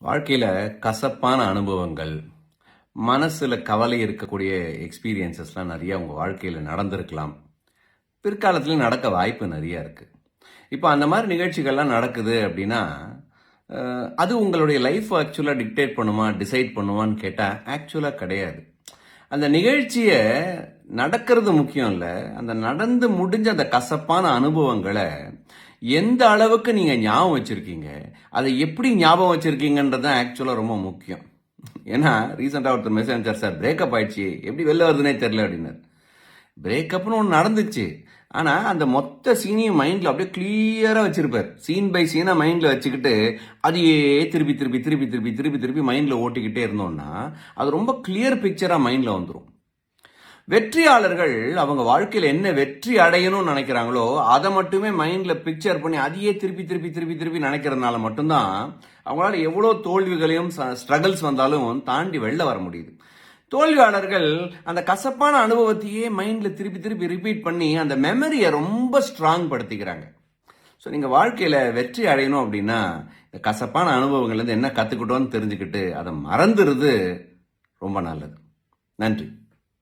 வாழ்க்கையில் கசப்பான அனுபவங்கள் மனசில் கவலை இருக்கக்கூடிய எக்ஸ்பீரியன்சஸ்லாம் நிறைய உங்கள் வாழ்க்கையில் நடந்திருக்கலாம். பிற்காலத்தில் நடக்க வாய்ப்பு நிறைய இருக்குது இப்போ அந்த மாதிரி நிகழ்ச்சிகள்லாம் நடக்குது அப்படின்னா அது உங்களுடைய லைஃப் ஆக்சுவலாக டிக்டேட் பண்ணுமா டிசைட் பண்ணுவான்னு கேட்டால் ஆக்சுவலாக கிடையாது. அந்த நிகழ்ச்சியை நடக்கிறது முக்கியம் இல்லை. அந்த நடந்து முடிஞ்ச அந்த கசப்பான அனுபவங்களை எந்த அளவுக்கு நீங்கள் ஞாபகம் வச்சுருக்கீங்க அதை எப்படி ஞாபகம் வச்சுருக்கீங்கன்றது தான் ஆக்சுவலாக ரொம்ப முக்கியம். ஏன்னா ரீசெண்டாக ஒருத்தர் மெசேஜ் அனுப்பிச்சார் சார் பிரேக்கப் ஆயிடுச்சு. எப்படி வெளில வருதுன்னே தெரில அப்படின்னார். பிரேக்கப்னு ஒன்று நடந்துச்சு. ஆனால் அந்த மொத்த சீனையும் மைண்டில் அப்படியே கிளியராக வச்சுருப்பார். சீன் பை சீனாக மைண்டில் வச்சுக்கிட்டு அதையே திருப்பி திருப்பி திருப்பி திருப்பி திருப்பி திருப்பி மைண்டில் ஓட்டிக்கிட்டே இருந்தோம்னா அது ரொம்ப கிளியர் பிக்சராக மைண்டில் வந்துடும் வெற்றியாளர்கள் அவங்க வாழ்க்கையில் என்ன வெற்றி அடையணும்னு நினைக்கிறாங்களோ அதை மட்டுமே மைண்டில் பிக்சர் பண்ணி அதையே திருப்பி திருப்பி திருப்பி திருப்பி நினைக்கிறதுனால மட்டும்தான் அவங்களால எவ்வளோ தோல்விகளையும் ஸ்ட்ரகிள்ஸ் வந்தாலும் தாண்டி வெளில வர முடியுது. தோல்வியாளர்கள் அந்த கசப்பான அனுபவத்தையே மைண்டில் திருப்பி திருப்பி ரிப்பீட் பண்ணி அந்த மெமரியை ரொம்ப ஸ்ட்ராங் படுத்திக்கிறாங்க. ஸோ நீங்கள் வாழ்க்கையில் வெற்றி அடையணும் அப்படின்னா இந்த கசப்பான அனுபவங்கள்லேருந்து என்ன கற்றுக்கிட்டோன்னு தெரிஞ்சுக்கிட்டு அதை மறந்துடுறது ரொம்ப நல்லது. நன்றி.